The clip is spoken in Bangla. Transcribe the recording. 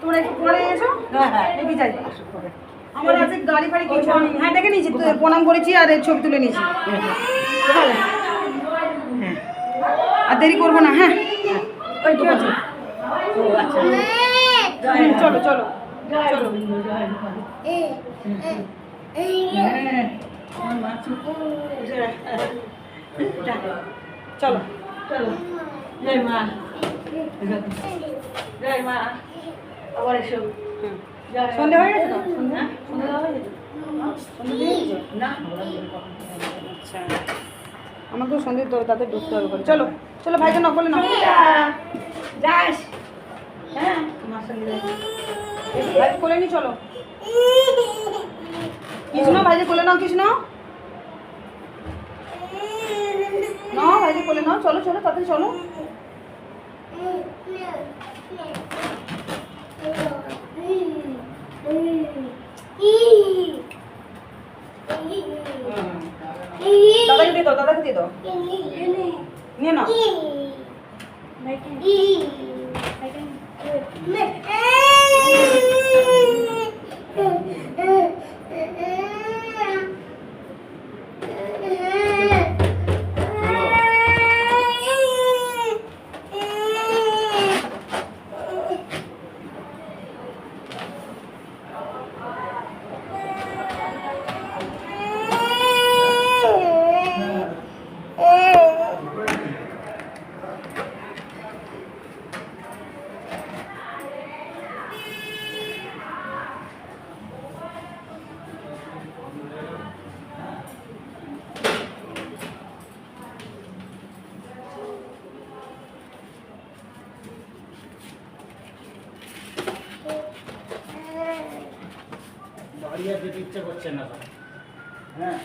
তোমরা একটু পরে এসো। হ্যাঁ হ্যাঁ। দেখি যাই আমার আছে গাড়ি ফাড়ি কিছু হ্যাঁ দেখে নিয়েছি তো প্রণাম করেছি আর এই ছবি তুলে নিয়েছি। হ্যাঁ। আর দেরি করব না হ্যাঁ। ওই ঠিক আছে? আচ্ছা। চলো চলো। চলো। চলো। জয় মা। জয় মা আবার এসো। হুম। জয় মা। সন্ধে হয়ে গেছে তো? সন্ধে? দেওয়া হয়ে গেছে? সন্ধে দিয়ে? না। আচ্ছা। আমাকেও সন্ধে তো তাদের ঢুকতে হবে করে। চলো চলো ভাইকে না বলে না যাস। হ্যাঁ। তোমার সঙ্গে ভাই কোলে নি চলো। কৃষ্ণ ভাইকে কোলে নাও কৃষ্ণ। না ভাইকে কোলে নাও। চলো চলো তাড়াতাড়ি চলো। দাদাকে দিয়ে দাও দাদাকে দিয়ে দাও নিয়ে নাও বাড়ি আর যেতে ইচ্ছে করছে না। হ্যাঁ?